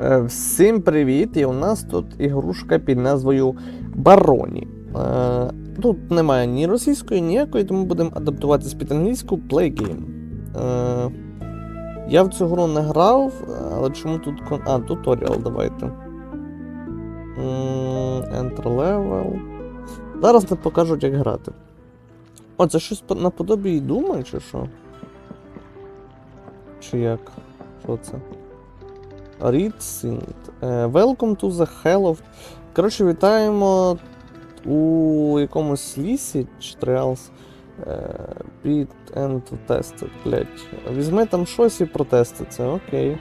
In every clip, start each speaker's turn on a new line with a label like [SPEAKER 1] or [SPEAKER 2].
[SPEAKER 1] Е, Всім привіт! І у нас тут ігрушка під назвою Бароні. Е, Тут немає ні російської, ніякої, тому будемо адаптуватись під англійську Play Game. Е, Я в цю гру не грав, але чому тут. А, туторіал давайте. Enter level. Зараз не покажуть, як грати. О, це щось по- наподобі дума, чи що? Чи як? Що це? Synth. Е, Welcome to the Hell of... Коротше, вітаємо у якомусь лісі чи Trials. Е, Beat and test it, блять. Візьми там щось і протести це, окей.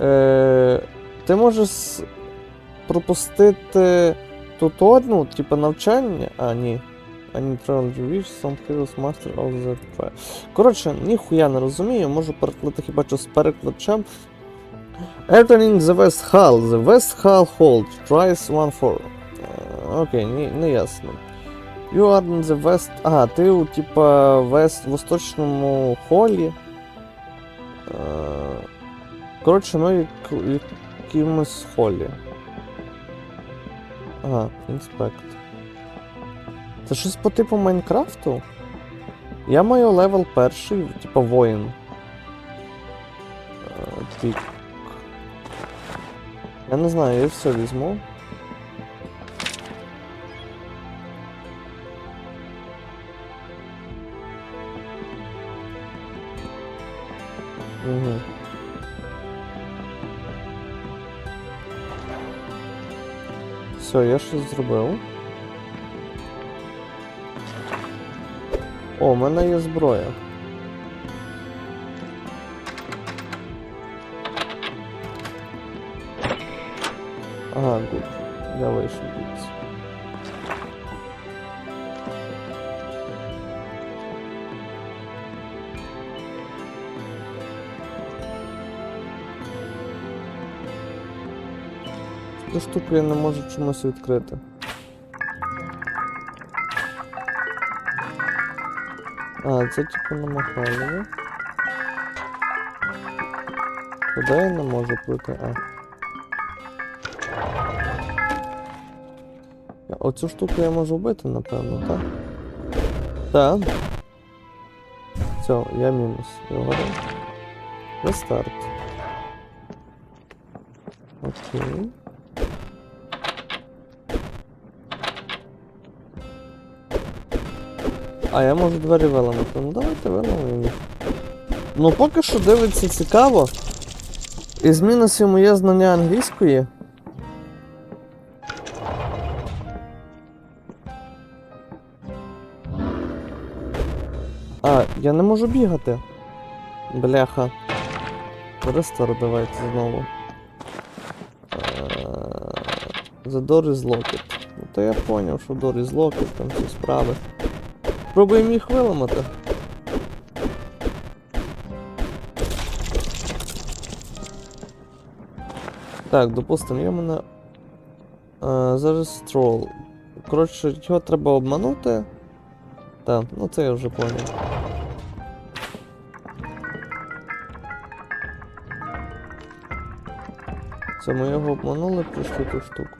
[SPEAKER 1] Е, ти можеш пропустити тутор, ну, типу навчання. А, ні. Need travel some heroes master of the trial. Коротше, ніхуя не розумію, можу перекладати хіба що з перекладачем. Entering the West Hall. The West Hall Hold. Tries 1-4. Е, Окей, не, не ясно. You are in the West... Ага, ти у типа вест... восточному холі. Е, Коротше, ми в як- якимось холі. Ага, інспект. Це щось по типу Майнкрафту? Я маю левел перший, типа воїн. Е, Пік. Я не знаю, я все візьму. Угу. Все, я щось зробив. О, у мене є зброя. Я. Цю штуку я не можу чомусь відкрити. А, це типу на Михайлові. Куди я не можу пройти? А. Оцю штуку я можу вбити, напевно, так? Так. Все, я мінус. Вгору. Рестарт. Окей. А, я можу двері виламати. Ну давайте виламаємо їх. Ну поки що дивиться цікаво. Із мінусів моє знання англійської. Я не можу бігати. Бляха. Рестарт давайте знову. Е, The door is locked. Ну то я поняв, що door is locked, там всі справи. Пробуємо їх виламати. Так, допустимо, в мене. Е, зараз трол. Коротше, його треба обманути. Так, ну це я вже поняв. Це ми його обманули, прийшли ту штуку.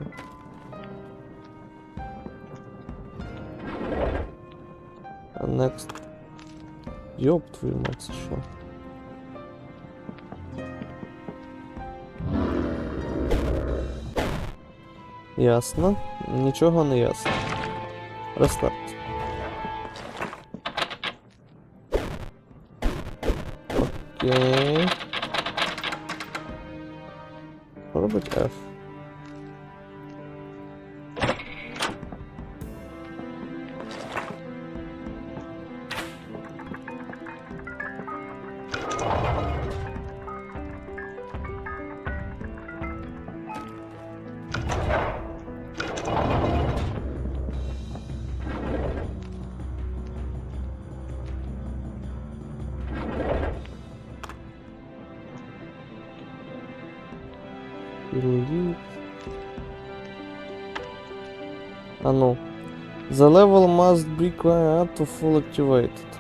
[SPEAKER 1] А next. Йоп твою мать, це що? Ясно. Нічого не ясно. Рестарт. Окей. Що робить F? The level must be quiet to full activated.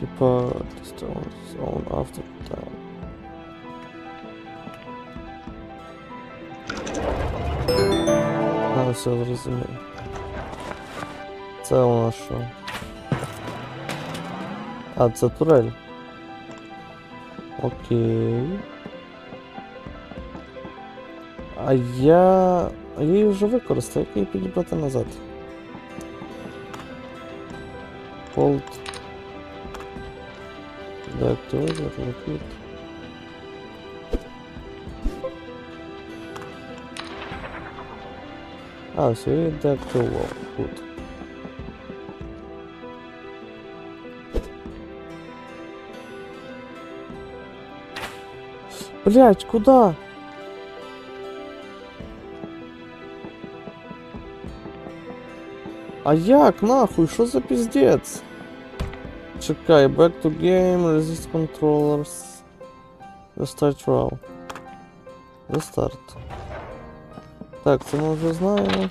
[SPEAKER 1] Типа stones on after time. Надо все зрозуміло. Це у нас що? А, це турель. Окей. А я... Я її вже використав, як її підібрати назад. Hold. Deactivate, repeat. А, все, я деактивував. Good. Блять, куда? А як нахуй? Що за піздець? Чекай, back to game, resist controllers. Restart row. Restart. Так, це ми вже знаємо.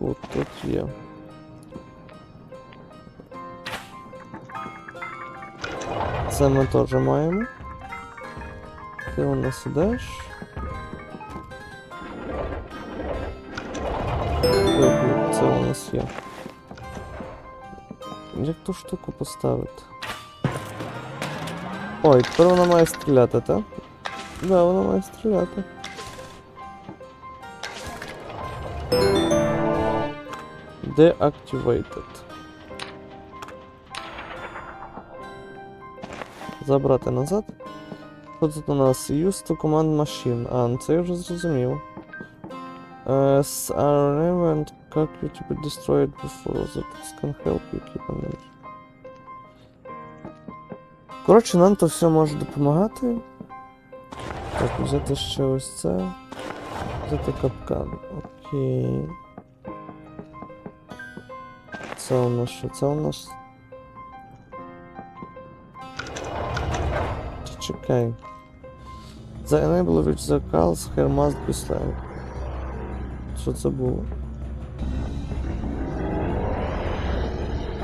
[SPEAKER 1] От тут є. Це ми теж маємо. Ти у нас. Ой, Це у нас є. Як ту штуку поставити? Ой, тепер вона має стріляти, так? Да, вона має стріляти. Deactivated. Забрати назад. Що тут у нас? Use to command machine. А, ну це я вже зрозумів. Uh, RNM and copy to be destroyed before the can help you keep on it. Коротше, нам то все може допомагати. Так, взяти ще ось це. Взяти капкан. Окей. Це у нас що? Це у нас. Чекай. The enable which the calls here must be slain. Що це було?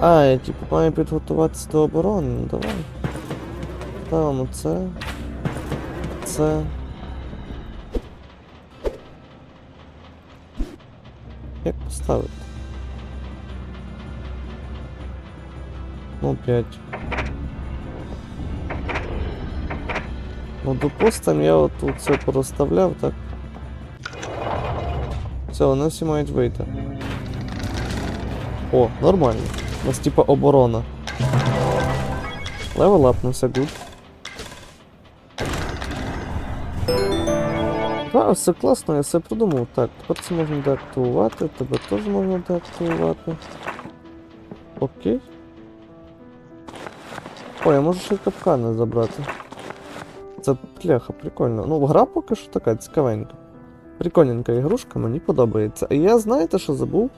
[SPEAKER 1] А, я типу маю підготуватися до оборони, ну давай. Ставимо це. Це. Як поставити? Ну, 5. Ну, допустим, я от тут це порозставляв, так? Все, вони всі мають вийти. О, нормально. У нас типа оборона. Левел апнувся, гуд. Так, все класно, я все придумав. Так, тепер це можна деактивувати, тебе теж можна деактивувати. Окей. О, я можу ще й капкани забрати. Це пляха, прикольно. Ну, гра поки що така цікавенька. Прикольненька ігрушка, мені подобається. І я знаєте, що забув?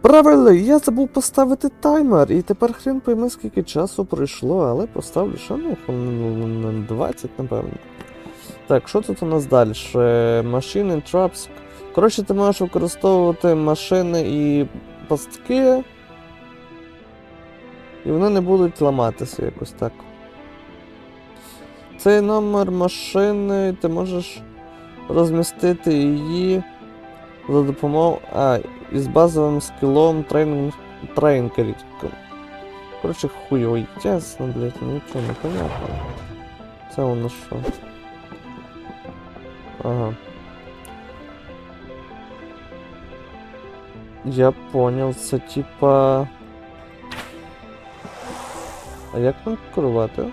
[SPEAKER 1] Правильно, я забув поставити таймер, і тепер хрен пойме, скільки часу пройшло, але поставлю ще ну, 20, напевно. Так, що тут у нас далі? Машини, трапс. Коротше, ти можеш використовувати машини і пастки. І вони не будуть ламатися якось так. Цей номер машини, ти можеш розмістити її за допомогою. А, із базовим скілом трейнинг трейнкерів. Коротше, хуйовий. Чесно, блять, нічого не понятно. Це нас що? Ага. Я понял, це типа. А як нам керувати?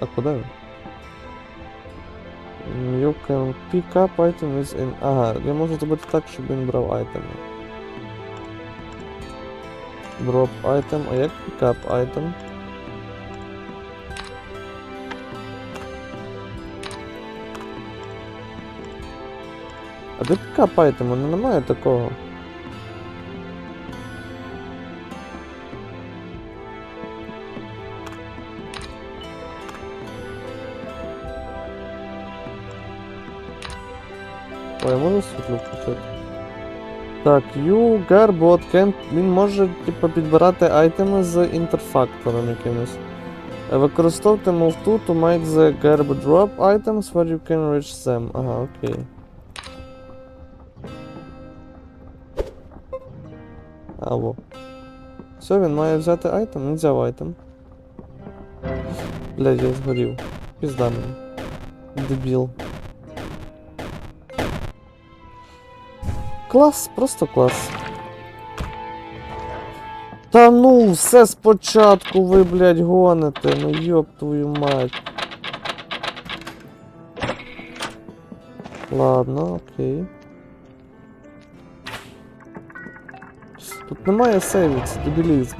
[SPEAKER 1] А куди він? You can pick up item within... Ага, я можу зробити так, щоб він брав айтеми. Drop item, а як pick up item? А де pick up item? У мене немає такого. Ой, я можу світло включити? Так, you Gearbot can... Він може, типу, підбирати айтеми з інтерфактором якимось. Е, Використовуйте move to make the Garb drop items where you can reach them. Ага, окей. Або. Все, він має взяти айтем, він взяв айтем. Блядь, я згорів. Пізда мені. Дебіл. Клас, просто клас. Та ну, все спочатку ви, блядь, гоните, ну йоп твою мать. Ладно, окей. Тут немає сейвів, це дебілізм.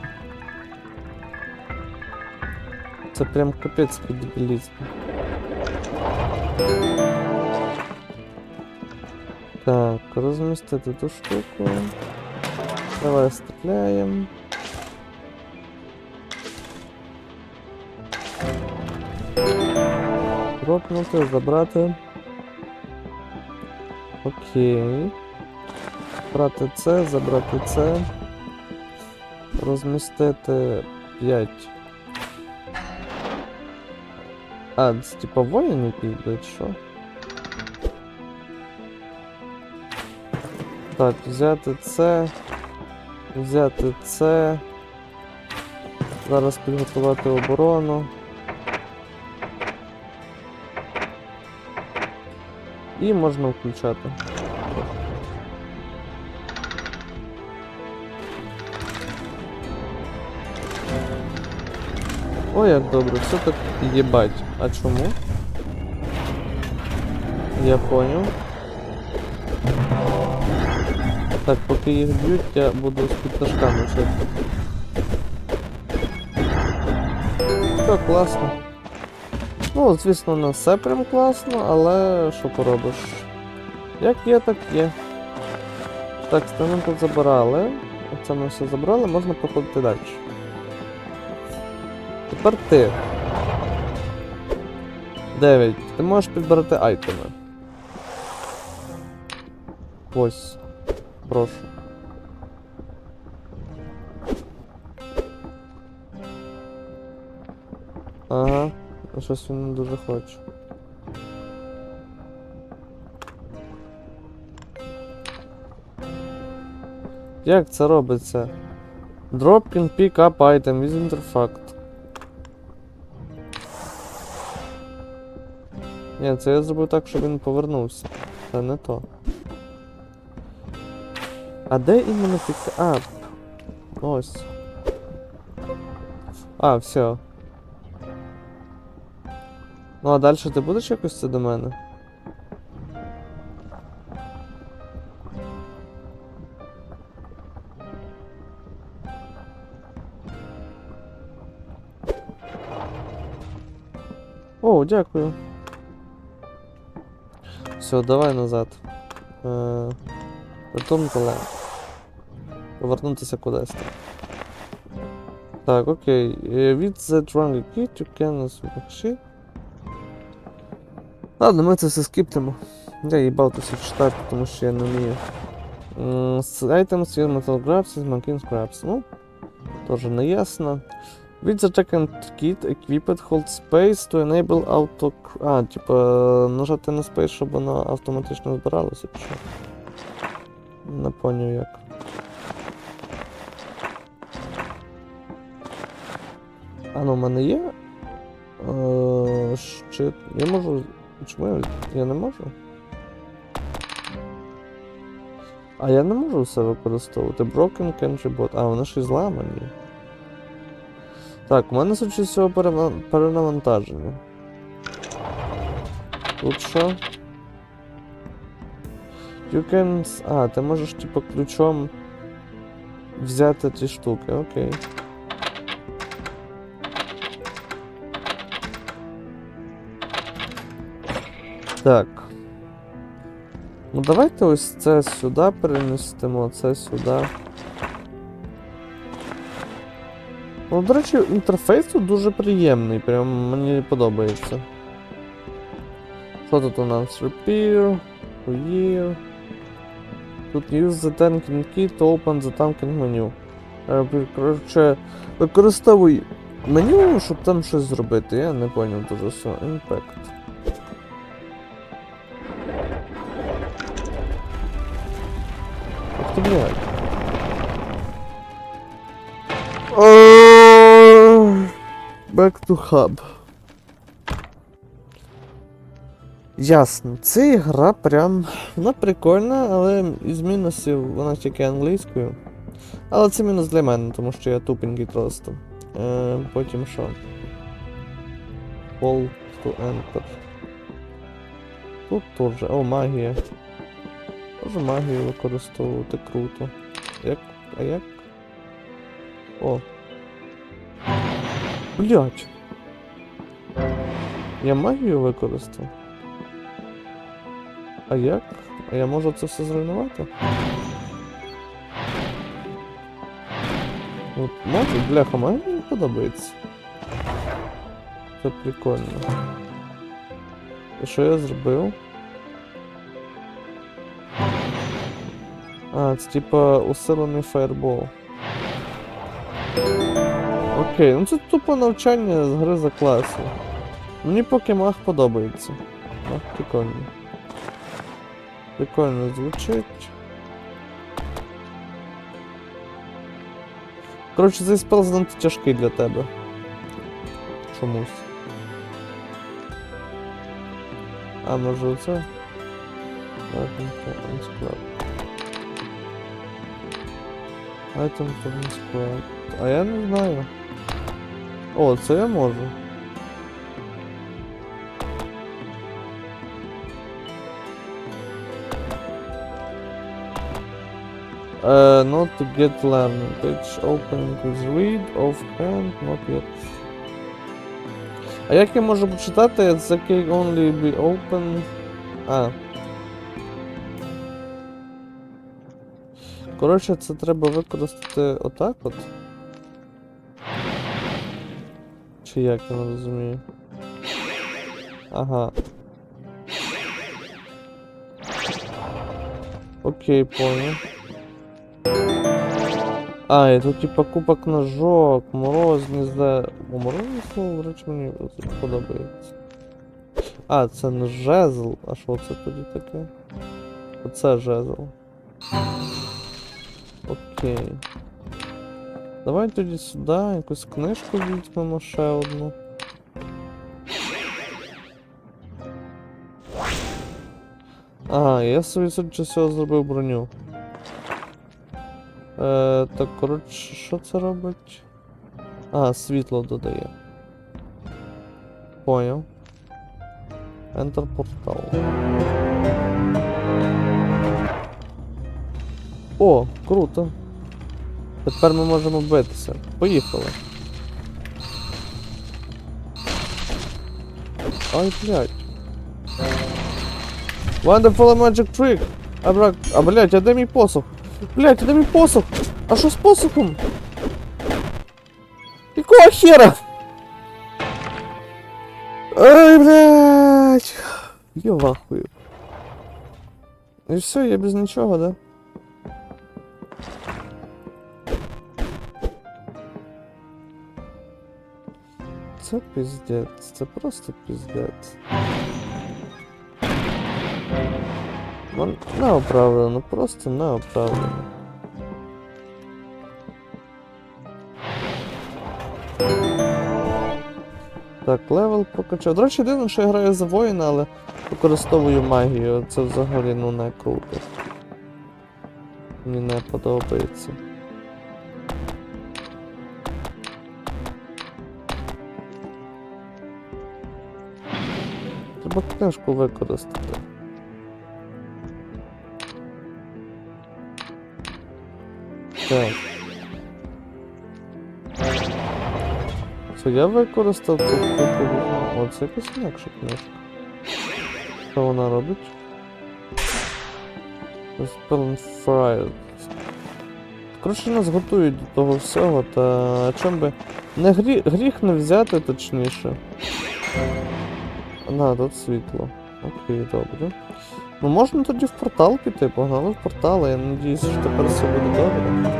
[SPEAKER 1] Це прям капецький дебілізм. Так, розмістити ту штуку. Давай стріляємо. Дропнути, забрати. Окей. Брати це, забрати це. Розмістити 5. А, це типа воїн якийсь, що? Так, взяти це. Взяти це. Зараз підготувати оборону. І можна включати. Ой, як добре, все так єбать. А чому? Я понял. Так, поки їх б'ють, я буду з підташками жити. Все класно. Ну, звісно, не все прям класно, але що поробиш? Як є, так є. Так, стане тут забирали. Оце ми все забрали, можна проходити далі. Тепер ти. 9. Ти можеш підбирати айтеми. Ось. Прошу. Ага, а щось він дуже хоче. Як це робиться? Drop can pick up item with interfact. Ні, це я зробив так, щоб він повернувся. Це не то. А де іменно пікап? Ось. А, все. Ну а далі ти будеш якось це до мене? О, дякую. Все, давай назад. Е, to land. Повернутися кудись. Так, окей. Е, Від the wrong kit you can switch. Ладно, ми це все скіптимо. Я їбав це все читати, тому що я не вмію. Items with metal grabs is monkey scraps. Ну, теж не ясно. With the second kit equipped hold space to enable auto... А, типа, нажати на space, щоб воно автоматично збиралося, чи що? Не поняв як. А ну, в мене є. Е, щит. Я можу. Чому я, я не можу? А я не можу все використовувати. Broken Country Bot. А, вони ж і зламані. Так, у мене судячи з цього перенавантаження. Тут що? You can... А, ти можеш типу ключом взяти ці штуки, окей. Так. Ну давайте ось це сюди перемістимо, це сюди. Ну, до речі, інтерфейс тут дуже приємний, прям мені подобається. Що тут у нас? Repair, Year. Тут use the tanking key to open the tanking menu. Е, Коротше, використовуй меню, щоб там щось зробити. Я не поняв дуже все. Impact. Back to hub. Ясно. Ця гра прям. Вона прикольна, але із мінусів вона тільки англійською. Але це мінус для мене, тому що я тупенький просто. Е, потім що? Fall to enter. Тут теж. О, магія. Можу магію використовувати круто. Як? А як? О. Блять. Я магію використав. А як? А я можу це все зруйнувати? От, можу, бляха, мені подобається. Це прикольно. І що я зробив? А, це типа усилений фаербол. Окей, ну це тупо навчання з гри за класу. Мені поки маг подобається. Маг прикольно. Прикольно звучить. Коротше, цей спел занадто тяжкий для тебе. Чомусь. А, може оце? Item to Item to unscrap. А я не знаю. О, це я можу. Uh, not to get learning. Page opening is read of hand, not yet. А як я можу почитати? The can only be open. А. Коротше, це треба використати отак от. Чи як я не розумію? Ага. Окей, понял. А, і тут типа кубок ножок, морозні за. О, морозні слово, речі, мені подобається. А, це не жезл. А що це тоді таке? Оце жезл. Окей. Давай тоді сюди якусь книжку візьмемо ще одну. Ага, я собі судячи з цього зробив броню. Е, так, коротше, що це робить? А, світло додає. Поняв. Enter портал. О, круто. Тепер ми можемо битися. Поїхали. Ай, блядь. Wonderful Magic Trick! А, брак... а блядь, а де мій посох? Блядь, а де мій посох? А що з посохом? Якого хера? Ай, блядь. Я вахую. І все, я без нічого, да? Це піздець, це просто піздець. Ну, неоправдано, просто неоправдано. Так, левел прокачав. До речі, дивно, що я граю за воїна, але використовую магію. Це взагалі ну не круто. Мені не подобається. Треба книжку використати. Так. Це я використав тут купу. О, це якась інакша книжка. Що вона робить? Spell Fire. Коротше, нас готують до того всього, та чим би. Не грі... гріх не взяти, точніше. На, тут світло. Окей, добре. Ну можна тоді в портал піти, погнали в портал, я надіюсь, що тепер все буде добре.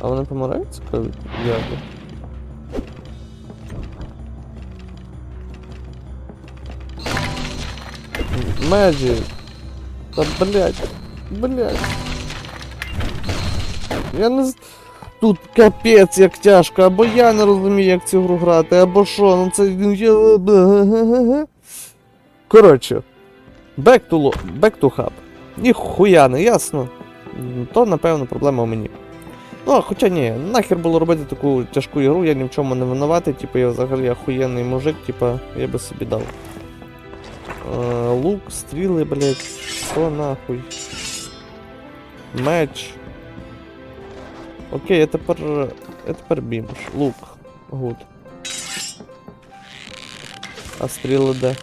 [SPEAKER 1] А вони помирають цікаві? Як? Меджі. Та блять. Блять. Я не. Тут капець як тяжко, або я не розумію, як цю гру грати, або що, ну це. Коротше. Back to, lo- back to hub. Ніхуя не ясно. То, напевно, проблема у мені. Ну, а хоча ні, нахер було робити таку тяжку ігру, я ні в чому не винуватий, типу я взагалі охуєнний мужик, типа, я би собі дав. Е, лук, стріли, блять, що нахуй. Меч. Окей, я тепер. Я тепер бімж. Лук. Гуд. А стріли де?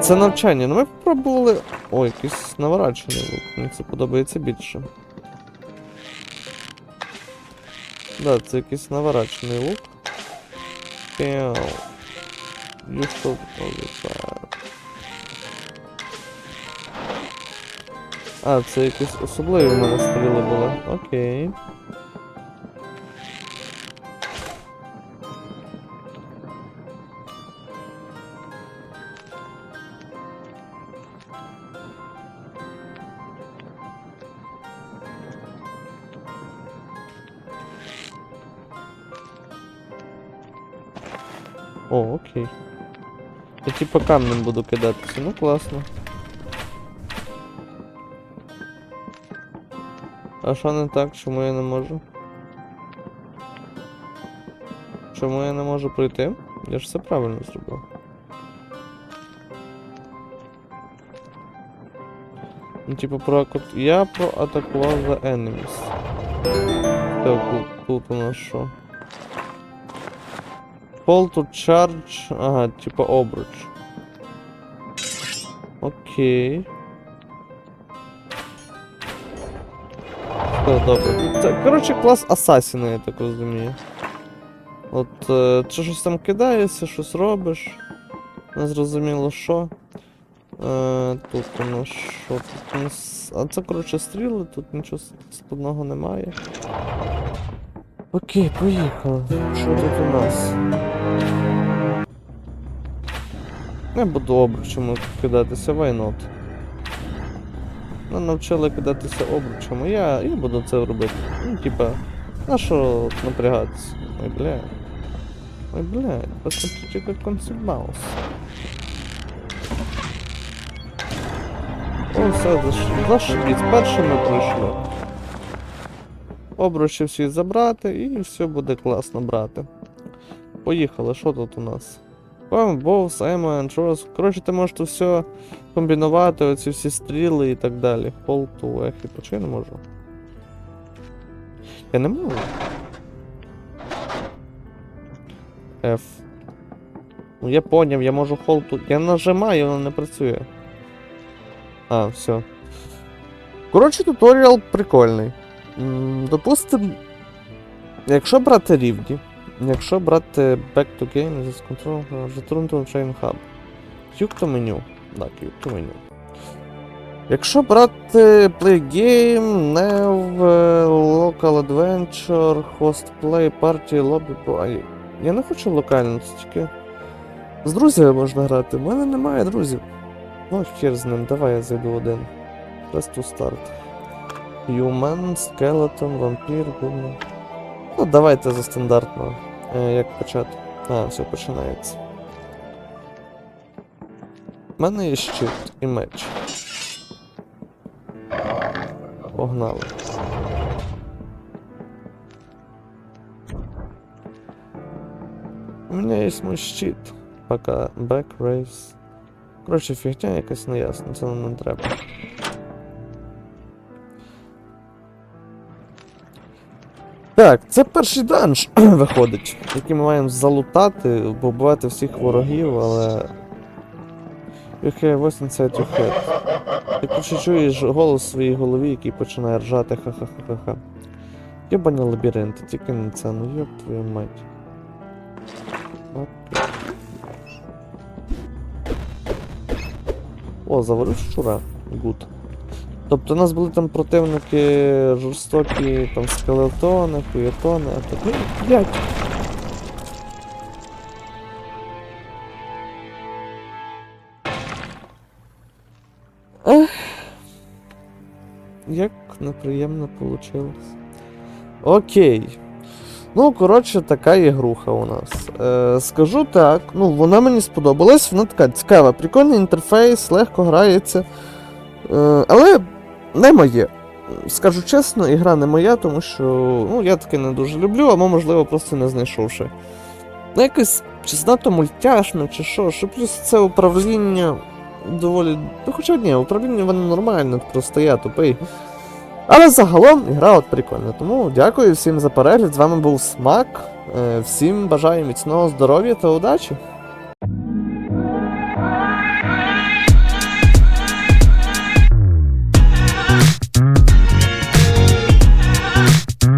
[SPEAKER 1] Це навчання. Ну ми попробували. О, якийсь наворачений лук. Мені це подобається більше. Да, це якийсь наворачений лук. Пяу. You А, це якісь особливі в мене стріли були. Окей. О, окей. Я типа камнем буду кидатися, ну класно. А що не так, чому я не можу? Чому я не можу пройти? Я ж все правильно зробив. Ну, типу, про я проатакував за enemies. Так, тут у нас що? Fall to charge. Ага, типа обруч. Окей. Все добре. Це, коротше, клас асасіна, я так розумію. От, е, чи щось там кидаєшся, щось робиш. Не зрозуміло що. Е, тут у нас що? Тут у нас. А це, коротше, стріли, тут нічого складного немає. Окей, поїхали. Що тут у нас? Я буду обручами кидатися, why not? Мене навчили кидатися обручами, я, я буду це робити. Ну, типа, на що напрягатися? Ой, бля. Ой, бля, посмотрите, как он съебался. О, все, заш- зашибісь, першими пройшли. Обручі всі забрати і все буде класно брати. Поїхали, що тут у нас? Боус, Ема, Анчорос. Коротше, ти можеш тут все комбінувати, оці всі стріли і так далі. Hold to Echo. Чи я не можу? Я не можу. F. Ну я поняв, я можу to. Я нажимаю, воно не працює. А, все. Коротше, туторіал прикольний. Допустим, якщо брати рівні, якщо брати Back to Game з Control, Return Chain Hub. Q to меню. Так, Q to меню. Якщо брати Play Game, Nev, е, Local Adventure, Host Play, Party, Lobby, Pro. Я не хочу локально, це тільки. З друзями можна грати. У мене немає друзів. Ну, хер з ним, давай я зайду один. Press to start. Human, Skeleton, Vampir, Goblin. Ну, давайте за стандартно. Е, як почати? А, все починається. У мене є щит і меч. Погнали. У мене є мой щит. Пока back race. Коротше, фігня якась неясна, це нам не треба. Так, це перший данж виходить, який ми маємо залутати, побивати всіх ворогів, але. Have voice inside your head. Ти коротше чуєш голос в своїй голові, який починає ржати ха-ха-ха-ха. Єбані лабіринти, тільки не це, ну йоп твою мать. Окей. О, завалю щура. Гуд. Тобто у нас були там противники жорстокі, там скелетони, хуєтони, а тут. Ну, блядь. Ех. Як неприємно вийшло. Окей. Ну, коротше, така ігруха у нас. Е, скажу так, ну, вона мені сподобалась, вона така цікава, прикольний інтерфейс, легко грається. Е, але не моє. Скажу чесно, ігра не моя, тому що ну, я таке не дуже люблю, або, можливо, просто не знайшовши. Ну, якось чи знато мультяшно, чи що, що плюс це управління доволі. Ну, хоча ні, управління воно нормальне, просто я тупий. Але загалом ігра от прикольна. Тому дякую всім за перегляд. З вами був Смак. Е, Всім бажаю міцного здоров'я та удачі.